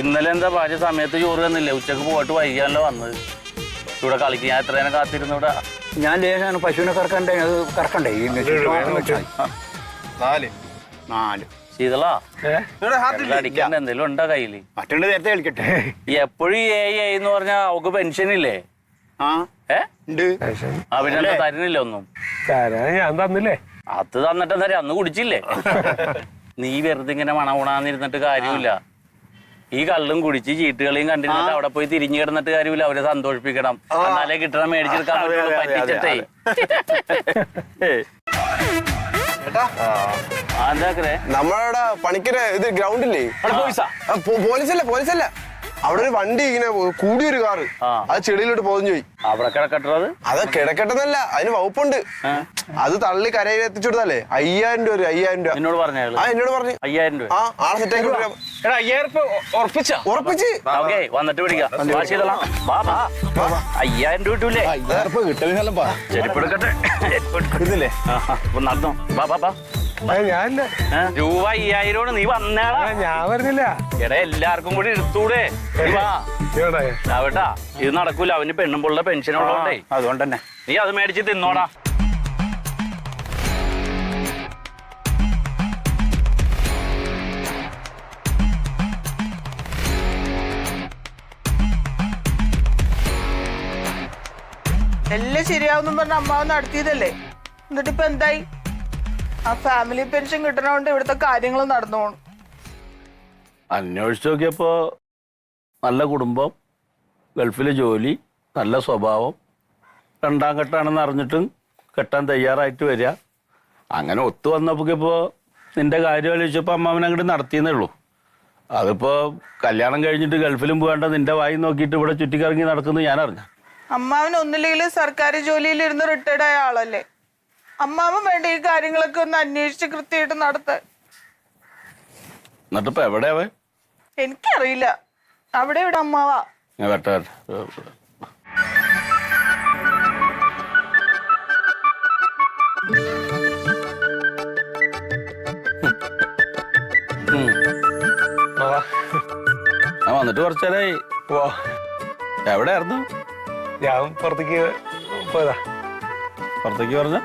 ഇന്നലെ എന്താ ഭാര്യ സമയത്ത് ചോറ് തന്നില്ലേ? ഉച്ചയ്ക്ക് പോയിട്ട് വൈകിയാണല്ലോ വന്നത്. ഇവിടെ കളിക്ക്. ഞാൻ എത്രയാണ് കാത്തിരുന്നു ഇവിടെ? ഞാൻ ലേശാണ് പശുവിനെ കറക്കണ്ടേ? അത് കറക്കണ്ടേ? ഈ നാല്. നാല്. ശീതളാ? അടിക്കാണ്ട് എന്തെങ്കിലും ഉണ്ടോ കയ്യിൽ? മറ്റുള്ള നേരത്തെ കളിക്കട്ടെ. എപ്പോഴും ഏ ഏ എന്ന് പറഞ്ഞാൽ അവക്ക് പെൻഷൻ ഇല്ലേ? ആ? പിന്നെ തരുന്നില്ല ഒന്നും? ഞാൻ തന്നില്ലേ? അത് തന്നിട്ട് എന്താ അന്ന് കുടിച്ചില്ലേ? നീ വെറുതെ ഇങ്ങനെ മണമുണാന്നിരുന്നിട്ട് കാര്യമില്ല. ഈ കള്ളും കുടിച്ച് ചീട്ടുകളിയും കണ്ടിരുന്നിട്ട് അവിടെ പോയി തിരിഞ്ഞു കിടന്നിട്ട് കാര്യമില്ല. അവരെ സന്തോഷിപ്പിക്കണം. എന്നാലേ കിട്ടണം മേടിച്ചെടുക്കാൻ പറ്റുള്ളൂ, പറ്റിച്ചിട്ടേ. നമ്മളുടെ പണിക്കര ഇത് ഗ്രൗണ്ടില്ലേ? പോലീസല്ല പോലീസല്ല? അവിടെ ഒരു വണ്ടി ഇങ്ങനെ കൂടിയൊരു കാറ്. ആ. അത് ചെടിയിലോട്ട് പോകുന്നു പോയി. അവിടെ കിടക്കട്ടത്? അത് കിടക്കട്ടെന്നല്ല അതിന് വകുപ്പുണ്ട്. അത് തള്ളി കരയിൽ എത്തിച്ചു കൊടുത്താലേ അയ്യായിരം രൂപ വരും, അയ്യായിരം രൂപ. എന്നോട് പറഞ്ഞു ആ എന്നോട് പറഞ്ഞു. അയ്യായിരം രൂപ. ആ ആളെ സെറ്റ് ആക്കി. എടാ അയ്യായിരം ഉറപ്പിച്ച? ഉറപ്പിച്ച്. ഓക്കെ വന്നിട്ട് പിടിക്കാം. വാ ചെയ്തോളാം വാ വാ. അയ്യായിരം രൂപ കിട്ടൂലേ? ചെരുപ്പെടുക്കട്ടെ ഇതില്ലേ നടന്നോ. വാ വാ വാ. ഏ? രൂപ അയ്യായിരം നീ വന്നേടാ. ഞാൻ പറഞ്ഞില്ല എടാ എല്ലാവർക്കും കൂടി എടുത്തൂടെ നീ വാ. ഇവിടെ രാവേട്ടാ ഇത് നടക്കൂല. അവന് പെണ്ണും പുള്ള പെൻഷൻ ഉള്ളതുകൊണ്ടേ. അതുകൊണ്ട് തന്നെ. നീ അത് മേടിച്ച് തിന്നോടാ. എല്ലാം ശരിയാവുന്നു പറഞ്ഞ അമ്മാവ് നടത്തിയതല്ലേ? എന്നിട്ടിപ്പോ ഇപ്പൊ എന്തായി? ആ ഫാമിലി പെൻഷൻ കിട്ടണോണ്ട് ഇവിടുത്തെ കാര്യങ്ങൾ നടന്നു പോണു. അന്വേഷിച്ച് നോക്കിയപ്പോ നല്ല കുടുംബം ഗൾഫിലെ ജോലി നല്ല സ്വഭാവം. രണ്ടാം കെട്ടാണെന്ന് അറിഞ്ഞിട്ടും കെട്ടാൻ തയ്യാറായിട്ട് വരിക. അങ്ങനെ ഒത്തു വന്നപ്പോൾ ഇപ്പോൾ നിന്റെ കാര്യം ആലോചിച്ചപ്പോൾ അമ്മാവൻ അങ്ങോട്ട് നടത്തിയെന്നേ ഉള്ളൂ. അതിപ്പോ കല്യാണം കഴിഞ്ഞിട്ട് ഗൾഫിലും പോകേണ്ട നിന്റെ വായി നോക്കിയിട്ട് ഇവിടെ ചുറ്റിക്കറങ്ങി നടക്കുന്നു ഞാൻ അറിഞ്ഞ. അമ്മാവൻ ഒന്നില്ലെങ്കിലും സർക്കാർ ജോലിയിൽ ഇരുന്ന് റിട്ടയർഡ് ആയ ആളല്ലേ? അമ്മാവൻ വേണ്ട ഈ കാര്യങ്ങളൊക്കെ ഒന്ന് അന്വേഷിച്ച് കൃത്യമായിട്ട് നടത്ത. എന്നിട്ടിപ്പോ എവിടെയാവേ എനിക്കറിയില്ല. അവിടെ ഇവിടെ അമ്മാവാ? ഞാൻ വരട്ടെ വരട്ടെ. ഉം. ആ വന്നിട്ട് കുറച്ചേരായി പോ എവിടെയായിരുന്നു? ഞാൻ പുറത്തേക്ക് പോയതാ. പുറത്തേക്ക് പറഞ്ഞ.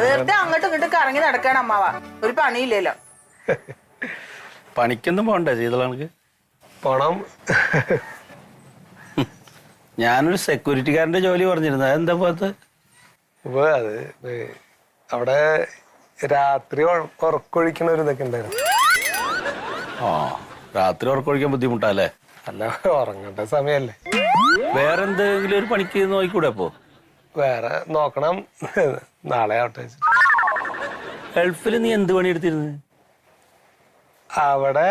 വെറുതെ അങ്ങോട്ടും ഇങ്ങോട്ടും കറങ്ങി നടക്കണം അമ്മാവ. ഒരു പണിയില്ലല്ലോ. പണിക്കൊന്നും പോണ്ടേ ശീതളാണെങ്കിൽ പണം. ഞാനൊരു സെക്യൂരിറ്റിക്കാരന്റെ ജോലി പറഞ്ഞിരുന്നു. അതെന്താ പോകത്ത് ഇപ്പൊ അത് അവിടെ രാത്രി ഉറക്കൊഴിക്കണൊരിതൊക്കെ ഉറക്കൊഴിക്കണ ഉണ്ടായിരുന്നു. ആ രാത്രി ഉറക്കൊഴിക്കാൻ ബുദ്ധിമുട്ടല്ലേ? അല്ല ഉറങ്ങേണ്ട സമയല്ലേ. വേറെ എന്തെങ്കിലും ഒരു പണിക്ക് നോക്കിക്കൂടെ അപ്പോ? വേറെ നോക്കണം. നാളെ ആവട്ടെ. ഗൾഫിൽ നീ എന്ത് പണി എടുത്തിരുന്നു അവിടെ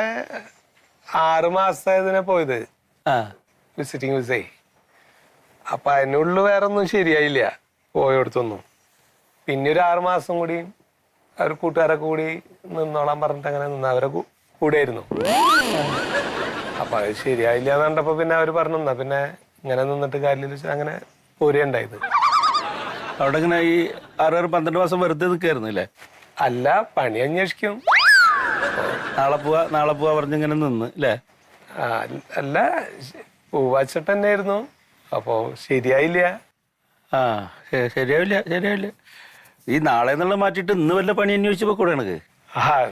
ആറു മാസമായതിനെ പോയത്. ആ. വിസിറ്റിംഗ് വിസേ അപ്പൊ അതിനുള്ളിൽ വേറെ ഒന്നും ശരിയായില്ല. പോയോടത്തൊന്നും പിന്നെ ഒരു ആറു മാസം കൂടി അവർ കൂട്ടുകാരൊക്കെ കൂടി നിന്നോളാൻ പറഞ്ഞിട്ട് അങ്ങനെ നിന്ന്. അവരെ കൂടെ ആയിരുന്നു അപ്പൊ അത് ശരിയായില്ല എന്ന് കണ്ടപ്പോ പിന്നെ അവർ പറഞ്ഞു എന്നാ പിന്നെ ഇങ്ങനെ നിന്നിട്ട് കാര്യമില്ല. അങ്ങനെ പോരുണ്ടായത് അവിടെ ഇങ്ങനെ ഈ ആറ് പന്ത്രണ്ട് മാസം വെറുതെ നിൽക്കായിരുന്നില്ലേ? അല്ല പണി അന്വേഷിക്കും. നാളെ പോവാ നാളെ പോവാ പറഞ്ഞിങ്ങനെ നിന്ന് അല്ലേ ആ, അല്ല പൂവാച്ചിട്ട് തന്നെയായിരുന്നു അപ്പോ ശരിയായില്ല. ആ ശ- ശരിയാവില്ല ശരിയാവില്ല. ഈ നാളെ എന്നുള്ള മാറ്റിയിട്ട് ഇന്ന് വല്ല പണി അന്വേഷിച്ചപ്പോ കൂടെ കണക്ക്? ആ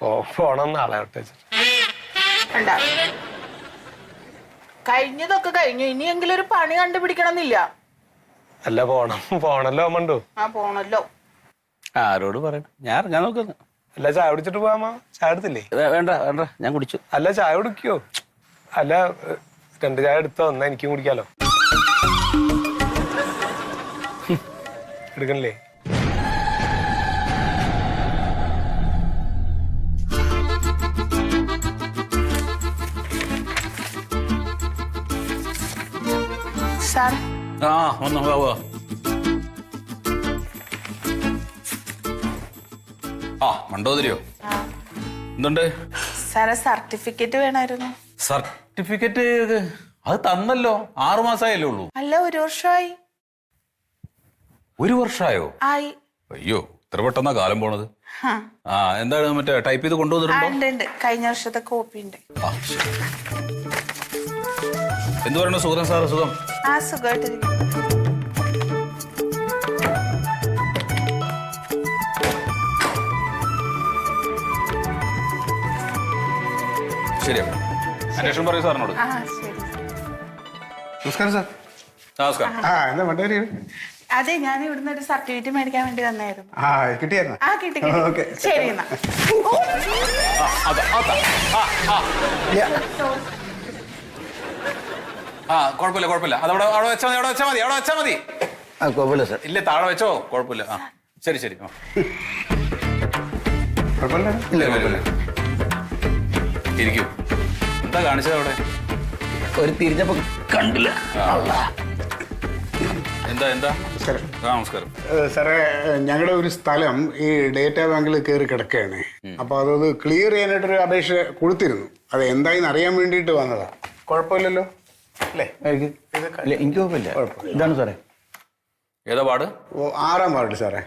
പോ- പോണം നാളെ ആവട്ടെ വെച്ചിട്ട്. കണ്ട? കഴിഞ്ഞതൊക്കെ കഴിഞ്ഞു. ഇനിയെങ്കിലും ഒരു പണി കണ്ടുപിടിക്കണം എന്നില്ല അല്ല പോണം. പോണല്ലോ അമ്മണ്ടു ആ പോണല്ലോ. ആരോട് പറയണം? ഞാൻ ഇറങ്ങാൻ നോക്കുന്നു. അല്ല ചായ കുടിച്ചിട്ട് പോവാമോ ചായ എടുത്തില്ലേ? വേണ്ട വേണ്ട. ഞാൻ കുടിച്ചു. അല്ല ചായ കുടിക്കോ? അല്ല രണ്ട് ചായ എടുത്തോ? എന്നാ എനിക്കും കുടിക്കാലോ. ഹും, എടുക്കണില്ലേ? സാർ ആ ഒന്ന് പോവോ ആ മണ്ടോതിരിയോ? എന്തുണ്ട്? സാറെ സർട്ടിഫിക്കറ്റ് വേണമായിരുന്നു. സർട്ടിഫിക്കറ്റ് അത് തന്നല്ലോ. ആറു മാസമായല്ലേ ഉള്ളൂ. അല്ല ഒരു വർഷമായി. ഒരു വർഷമായോ? ആയി. അയ്യോ ഇത്ര പെട്ടെന്നാ കാലം പോണത്. ആ. എന്താണ് മറ്റേ ടൈപ്പ് ചെയ്ത് കൊണ്ടുവന്നിട്ടുണ്ടോ? കഴിഞ്ഞ വർഷത്തെ കോപ്പി ഉണ്ട്. എന്ത് പറയണു? സുഖം സാർ സുഖം? ആ സുഖമായിട്ടിരിക്കും ശരി അന്വേഷണം പറയൂ സാറിനോട്. ആ ശരി. നമസ്കാരം സാർ. നമസ്കാരം. ആ എന്താ അതെ ഞാൻ ഇവിടുന്ന് ഒരു സർട്ടിഫിക്കറ്റ് മേടിക്കാൻ വേണ്ടി വന്നായിരുന്നു ആ കിട്ടിയായിരുന്നു? ആ കിട്ടി കിട്ടി. ഓക്കേ. ശരി എന്നാ. അതാ അതാ. ആ ആ. ആ കുഴപ്പമില്ല കുഴപ്പമില്ല. അതവിടെ അവിടെ വെച്ചാൽ മതി അവിടെ വെച്ചാൽ മതി അവിടെ വെച്ചാൽ മതി. ആ കുഴപ്പമില്ല സാർ. ഇല്ല താഴെ വെച്ചോ കുഴപ്പമില്ല. ആ ശരി ശരി. ആ. കുഴപ്പമില്ല. ഇല്ല കുഴപ്പമില്ല ഇരിക്കൂ. എന്താ കാണിച്ചത് അവിടെ? ഒരു തിരിഞ്ഞപ്പോ കണ്ടില്ല. എന്താ എന്താ? നമസ്കാരം. ആ നമസ്കാരം. ഏ, സാറേ ഞങ്ങളുടെ ഒരു സ്ഥലം ഈ ഡേറ്റാ ബാങ്കിൽ കയറി കിടക്കുകയാണ്. അപ്പൊ അതൊന്ന് ക്ലിയർ ചെയ്യാനായിട്ടൊരു അപേക്ഷ കൊടുത്തിരുന്നു. അത് എന്തായെന്ന് അറിയാൻ വേണ്ടിയിട്ട് വന്നതാ. കുഴപ്പമില്ലല്ലോ? എനിക്ക് കുഴപ്പമില്ല. ഇതാണ് സാറേ. ഏതാ വാർഡ്? ഓ ആറാം വാർഡ് സാറേ.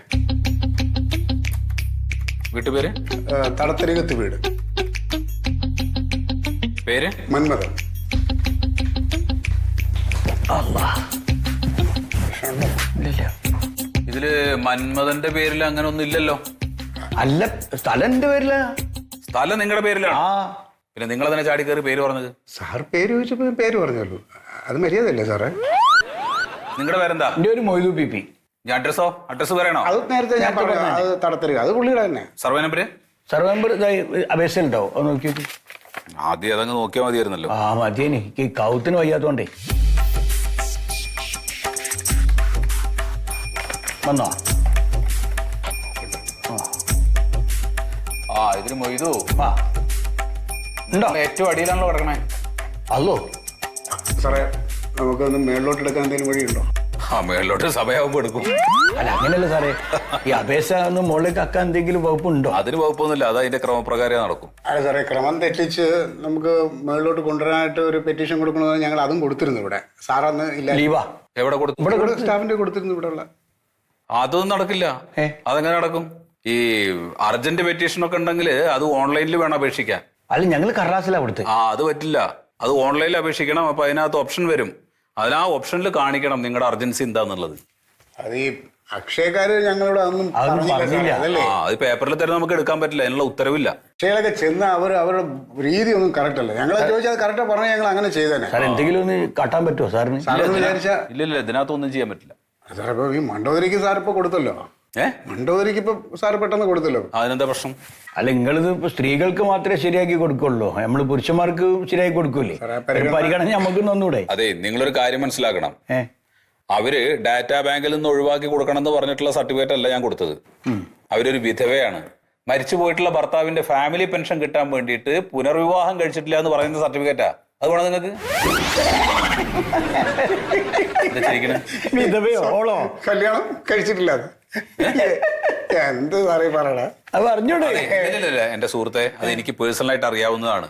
വീട്ടുപേര്? തടത്തരികത്ത് വീട്. പേര്? മന്മഥൻ. ഇതിൽ മന്മഥന്റെ പേരിൽ അങ്ങനെ ഒന്നും ഇല്ലല്ലോ. അല്ല സ്ഥലം എന്റെ പേരില. സ്ഥലം നിങ്ങളുടെ പേരിലാണ്? ആ. പിന്നെ നിങ്ങൾ തന്നെ ചാടി കയറി പേര് പറഞ്ഞത്? സാർ പേര് ചോദിച്ചപ്പോൾ പേര് പറഞ്ഞല്ലോ അത് മര്യാദയല്ലേ സാറേ? നിങ്ങളുടെ പേരെന്താ? എന്റെ ഒരു മൊയ്തു പി പി. ഞാൻ അഡ്രസ്സോ? അഡ്രസ് പറയണോ? അത് നേരത്തെ ഞാൻ പറഞ്ഞു അത് തടത്തരുക അത് പുള്ളിയുടെ തന്നെ. Survey number? സർവേ നമ്പർ അപേക്ഷ ഉണ്ടാവും. അത് നോക്കി നോക്കി ആദ്യം അതങ്ങ് നോക്കിയാൽ മതിയായിരുന്നല്ലോ. ആ മതിയേ എനിക്ക് ഈ കൗത്തിന് വയ്യാത്തോണ്ടേ. വന്നോ? ആ ഇതിന് മൊയ്തു. ആ. ഉണ്ടോ? ഏറ്റവും അടിയിലാണല്ലോ കിടക്കണേ. അല്ലോ? സാറേ നമുക്കൊന്ന് മേളിലോട്ട് എടുക്കാൻ എന്തെങ്കിലും വഴിയുണ്ടോ? ആ മേളിലോട്ട് സഭയാവുമ്പോ എടുക്കും. അല്ല അങ്ങനെയല്ല സാറേ. ഈ അപേക്ഷ ഒന്ന് മുകളിലേക്ക് ആക്കാൻ എന്തെങ്കിലും വകുപ്പുണ്ടോ? അതിന് വകുപ്പൊന്നുമില്ല അത് അതിന്റെ ക്രമപ്രകാരം നടക്കും. അല്ല സാറേ ക്രമം തെറ്റിച്ച് നമുക്ക് മേളിലോട്ട് കൊണ്ടുവരാനായിട്ട് ഒരു പെറ്റീഷൻ കൊടുക്കണമെന്ന് ഞങ്ങൾ അതും കൊടുത്തിരുന്നു ഇവിടെ. സാറന്ന് ഇല്ല. ലീവാ? എവിടെ കൊടുക്കും ഇവിടെ സ്റ്റാഫിന്റെ കൊടുത്തിരുന്നു ഇവിടെ ഉള്ള. അതൊന്നും നടക്കില്ല? അതെങ്ങനെ നടക്കും? ഈ അർജന്റ് പെറ്റീഷൻ ഒക്കെ ഉണ്ടെങ്കിൽ അത് ഓൺലൈനിൽ വേണം അപേക്ഷിക്കാൻ. അല്ല ഞങ്ങൾ കർലാസിലാ കൊടുത്തത് ആ അത് പറ്റില്ല. അത് ഓൺലൈനിൽ അപേക്ഷിക്കണം അപ്പൊ അതിനകത്ത് ഓപ്ഷൻ വരും. അതിന് ആ ഓപ്ഷനിൽ കാണിക്കണം നിങ്ങളുടെ അർജൻസി എന്താന്നുള്ളത്. അത് ഈ അക്ഷയക്കാര് ഞങ്ങളോട് അതൊന്നും അതൊന്നും പറഞ്ഞില്ല. അതല്ലേ? ആ അത് പേപ്പറിൽ തന്നെ നമുക്ക് എടുക്കാൻ പറ്റില്ല അതിനുള്ള ഉത്തരവില്ല. അക്ഷയയിലൊക്കെ ചെന്ന് അവർ അവരുടെ രീതി ഒന്നും കറക്റ്റ് അല്ല. ഞങ്ങളെ ചോദിച്ചാൽ കറക്റ്റ് പറഞ്ഞാൽ ഞങ്ങൾ അങ്ങനെ ചെയ്തേനെ. സാർ എന്തെങ്കിലും ഒന്ന് കാട്ടാൻ പറ്റുമോ സാറിന്? സാറെന്ന് ഇല്ല ഇല്ല ഇതിനകത്തൊന്നും ചെയ്യാൻ പറ്റില്ല. സാറിപ്പോ ഈ മണ്ടോദരിക്ക് സാർ ഇപ്പൊ കൊടുത്തല്ലോ. മണ്ടോദരിക്ക് ഇപ്പൊ സാർ പെട്ടെന്ന് കൊടുത്തല്ലോ. അതിനെന്താ പ്രശ്നം? അല്ല നിങ്ങളിത് ഇപ്പൊ സ്ത്രീകൾക്ക് മാത്രമേ ശരിയാക്കി കൊടുക്കുള്ളൂ. നമ്മൾ പുരുഷന്മാർക്ക് ശരിയാക്കി കൊടുക്കൂലേ? പരിഗണന- നമുക്ക് ഒന്നുകൂടെ അതെ നിങ്ങളൊരു കാര്യം മനസ്സിലാക്കണം. അവർ ഡാറ്റാ ബാങ്കിൽ നിന്ന് ഒഴിവാക്കി കൊടുക്കണം എന്ന് പറഞ്ഞിട്ടുള്ള സർട്ടിഫിക്കറ്റ് അല്ല ഞാൻ കൊടുത്തത്. അവരൊരു വിധവയാണ്. മരിച്ചു പോയിട്ടുള്ള ഭർത്താവിന്റെ ഫാമിലി പെൻഷൻ കിട്ടാൻ വേണ്ടിയിട്ട് പുനർവിവാഹം കഴിച്ചിട്ടില്ല എന്ന് പറയുന്ന സർട്ടിഫിക്കറ്റാ. അത് വേണം നിങ്ങൾക്ക്? വിധവയോ ഓളോ? കല്യാണം കഴിച്ചിട്ടില്ല എന്ത് പറയണ? അത് എന്റെ സുഹൃത്തെ അത് എനിക്ക് പേഴ്സണൽ ആയിട്ട് അറിയാവുന്നതാണ്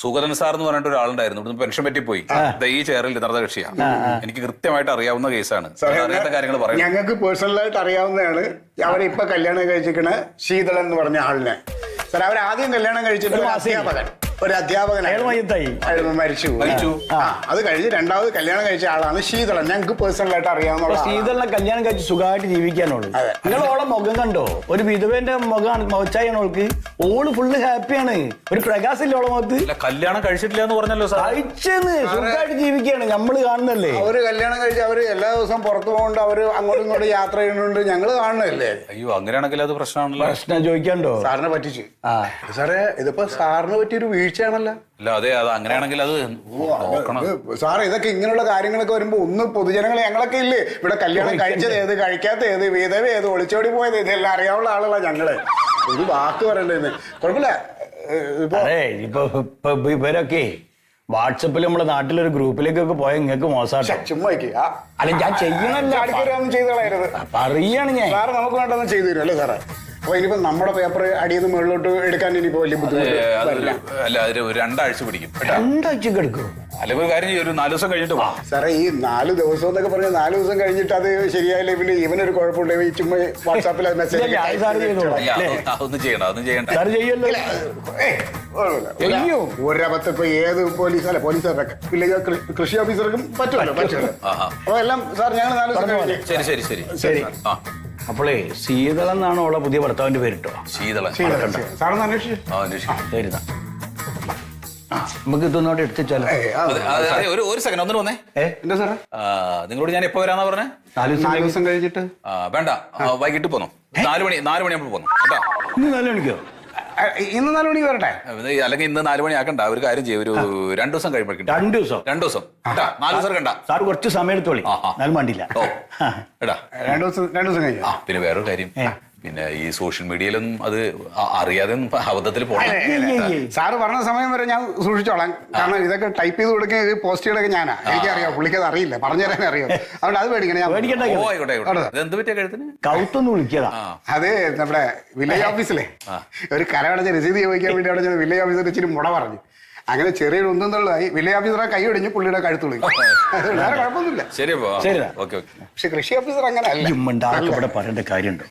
സുഗതൻ സാർ എന്ന് പറഞ്ഞിട്ട് ഒരാളുണ്ടായിരുന്നു ഇവിടുന്ന് പെൻഷൻ പറ്റിപ്പോയി. പോയി ഈ ചെയറിൽ നടന്ന കക്ഷിയാണ് എനിക്ക് കൃത്യമായിട്ട് അറിയാവുന്ന കേസാണ്. അറിയാത്ത കാര്യങ്ങൾ പറയാം ഞങ്ങൾക്ക് പേഴ്സണലായിട്ട് അറിയാവുന്നതാണ്. അവരെ ഇപ്പൊ കല്യാണം കഴിച്ചിരിക്കണ ശീതളൻ എന്ന് പറഞ്ഞ ആളിനെ. സാർ അവർ ആദ്യം കല്യാണം കഴിച്ചിട്ട് അസിയാ അധ്യാപകൻ. ഒരു മയ്യത്തായി. മരിച്ചു മരിച്ചു. ആ അത് കഴിഞ്ഞ് രണ്ടാമത് കല്യാണം കഴിച്ച ആളാണ് ശീതളൻ ഞങ്ങൾക്ക് പേഴ്സണൽ ആയിട്ട് അറിയാവുന്ന ശീതളനെ. കല്യാണം കഴിച്ച് സുഖമായിട്ട് ജീവിക്കാനുള്ളൂ. നിങ്ങൾ ഓളെ മുഖം കണ്ടോ? ഒരു വിധവന്റെ മുഖമാണ് മുഖച്ചായാണ് ഓൾക്ക്. ഓൾ ഫുള്ള് ഹാപ്പിയാണ് ഒരു പ്രകാശമില്ല ഓളെ മുഖത്ത്. കല്യാണം കഴിച്ചിട്ടില്ല എന്ന് പറഞ്ഞല്ലോ സാർ കഴിച്ചെന്ന് സുഖമായിട്ട് ജീവിക്കുകയാണ്. നമ്മൾ കാണുന്നല്ലേ അവർ കല്യാണം കഴിച്ച് അവർ എല്ലാ ദിവസവും പുറത്തു പോകണ്ട അവർ അങ്ങോട്ടും ഇങ്ങോട്ടും യാത്ര ചെയ്യുന്നുണ്ട്. ഞങ്ങൾ കാണുന്നല്ലേ അയ്യോ അങ്ങനെയാണെങ്കിൽ അത് പ്രശ്നമാണല്ലോ. പ്രശ്നം ചോദിക്കണ്ടോ സാറിനെ പറ്റിച്ചു. ആ. സാറേ ഇതിപ്പോ സാറിന് പറ്റിയൊരു വീഴ്ചയാണല്ലോ. അല്ല അതെ അത് അങ്ങനെയാണെങ്കിൽ അത് നോക്കണം. സാർ സാറേ ഇതൊക്കെ ഇങ്ങനെയുള്ള കാര്യങ്ങളൊക്കെ വരുമ്പോ ഒന്ന് പൊതുജനങ്ങൾ ഞങ്ങളൊക്കെ ഇല്ലേ? ഇവിടെ കല്യാണം കഴിച്ചത് ഏത് കഴിക്കാത്ത ഏത് വീതവ് ഏത് ഒളിച്ചോടി പോയത് ഇതെല്ലാം അറിയാവുള്ള ആളുകളാണ് ഞങ്ങൾ. ഒരു വാക്ക് പറയണ്ടേന്ന് കുഴപ്പമില്ല. ഇപ്പൊ അതെ ഇപ്പൊ ഇപ്പൊ ഇപ്പൊ ഇവരൊക്കെ വാട്സപ്പിൽ നമ്മളെ നാട്ടിലൊരു ഗ്രൂപ്പിലേക്കൊക്കെ പോയ നിങ്ങൾക്ക്. ആ, അല്ല ഞാൻ ചെയ്യണല്ലോ. പറയാണ് ഞാൻ. സാറ് നമുക്ക് വേണ്ടതൊന്നും ചെയ്തു തരും അല്ലേ സാറേ? അപ്പൊ ഇനിയിപ്പോ നമ്മുടെ പേപ്പർ അടിയിൽ നിന്ന് മുകളിലോട്ട് എടുക്കാൻ ഇനിയിപ്പോ വലിയ ബുദ്ധിമുട്ട് വരില്ല. അല്ല അതിന് രണ്ടാഴ്ച പിടിക്കും കേട്ടോ. രണ്ടാഴ്ച എടുക്കും അല്ലെങ്കിൽ ഒരു കാര്യം ചെയ്യ്, ഒരു നാല് ദിവസം കഴിഞ്ഞിട്ട് വാ. സാറേ ഈ നാല് ദിവസം എന്നൊക്കെ പറഞ്ഞ നാല് ദിവസം കഴിഞ്ഞിട്ട് അത് ശരിയായില്ലേ പിന്നെ ഇവനൊരു കുഴപ്പമുണ്ടെങ്കിൽ ചുമ്മാ വാട്സാപ്പിൽ മെസ്സേജ് ഇല്ല, അത് സാറ് ചെയ്തോളൂ. അതൊന്നും- അതൊന്നും ചെയ്യണ്ട അതൊന്നും ചെയ്യണ്ട. സാറ് ചെയ്യുമല്ലോ അയ്യോ ഒരബദ്ധം ഇപ്പൊ ഏത് പോലീസ് അല്ല പോലീസുകാർക്ക് ഇല്ലെങ്കിൽ കൃ- കൃഷി ഓഫീസർക്കും പറ്റുമല്ലോ പറ്റുമല്ലോ ആഹാ. അപ്പൊ എല്ലാം സാർ ഞങ്ങൾ നാല് ദിവസം കഴിഞ്ഞ് ശരി ശരി ശരി. ശരി. ആ. അപ്പോളേ ശീതള എന്നാണ് ഓളെ പുതിയ ഭർത്താവിന്റെ പേരിട്ടോ ശീതള. സാറൊന്ന് അന്വേഷിച്ചു ആ, അന്വേഷിക്കാം. നമുക്ക് ഇതൊന്നോട്ട് എടുത്തിച്ചാലോ ഏയ്, ആ, അതെ, അതെ, അതെ, ഒരു ഒരു സെക്കൻഡ് വന്നേ. ഏ? എന്താ സാറേ? ആ, നിങ്ങളോട് ഞാൻ എപ്പോ വരാന്നാ പറഞ്ഞേ? നാല് ദിവസം നാല് ദിവസം കഴിഞ്ഞിട്ട്? ആ, വേണ്ട. ആ, വൈകിട്ട് പോന്നു. നാല് മണി നാല് മണിയാകുമ്പോൾ പോന്നു. കേട്ടോ? ഇന്ന് നാല് മണിക്കോ? ഇന്ന് നാല് മണി വരട്ടെ? അല്ലെങ്കിൽ ഇന്ന് നാല് മണി ആക്കണ്ട. ഒരു കാര്യം ചെയ്യും. ഒരു രണ്ടു ദിവസം കഴിയുമ്പോഴേക്കും രണ്ടു ദിവസം. രണ്ടു ദിവസം. നാല് ദിവസം കണ്ട. സാർ കുറച്ച് സമയം എടുത്തോളി. നാല് മണ്ടില്ല എടാ. രണ്ടു ദിവസം രണ്ടു ദിവസം കഴിഞ്ഞു. പിന്നെ വേറൊരു കാര്യം. പിന്നെ ഈ സോഷ്യൽ മീഡിയയിലൊന്നും അത് അറിയാതെ അബദ്ധത്തിൽ പോകണം. സാറ് പറഞ്ഞ സമയം വരെ ഞാൻ സൂക്ഷിച്ചോളാം. കാരണം ഇതൊക്കെ ടൈപ്പ് ചെയ്ത് കൊടുക്കുന്ന പോസ്റ്റുകളൊക്കെ ഞാനാ. എനിക്കറിയാം. പുള്ളിക്കത് അറിയില്ല. പറഞ്ഞു തരാൻ അറിയാം. അതുകൊണ്ട് അത് പേടിക്കണം ഞാൻ കൗത്തൊന്ന് വിളിക്കതാ അത് നമ്മുടെ വില്ലേജ് ഓഫീസിലെ. ഒരു കരമടച്ച രസീത് ചോദിക്കാൻ വേണ്ടി അവിടെ വില്ലേജ് ഓഫീസർ ഇച്ചിരി മുട പറഞ്ഞു. അങ്ങനെ ചെറിയൊരു ഒന്നും തള്ളായി വില്ലേജ് ഓഫീസറെ കൈ ഒടിഞ്ഞ് പുള്ളിയുടെ കഴുത്തുള്ളി വേറെ കുഴപ്പമൊന്നുമില്ല. ശരി അപ്പോ. ശരിടാ. Okay okay. പക്ഷെ കൃഷി ഓഫീസർ അങ്ങനെ അല്ല. ഇവിടെ പറയേണ്ട കാര്യമുണ്ടോ?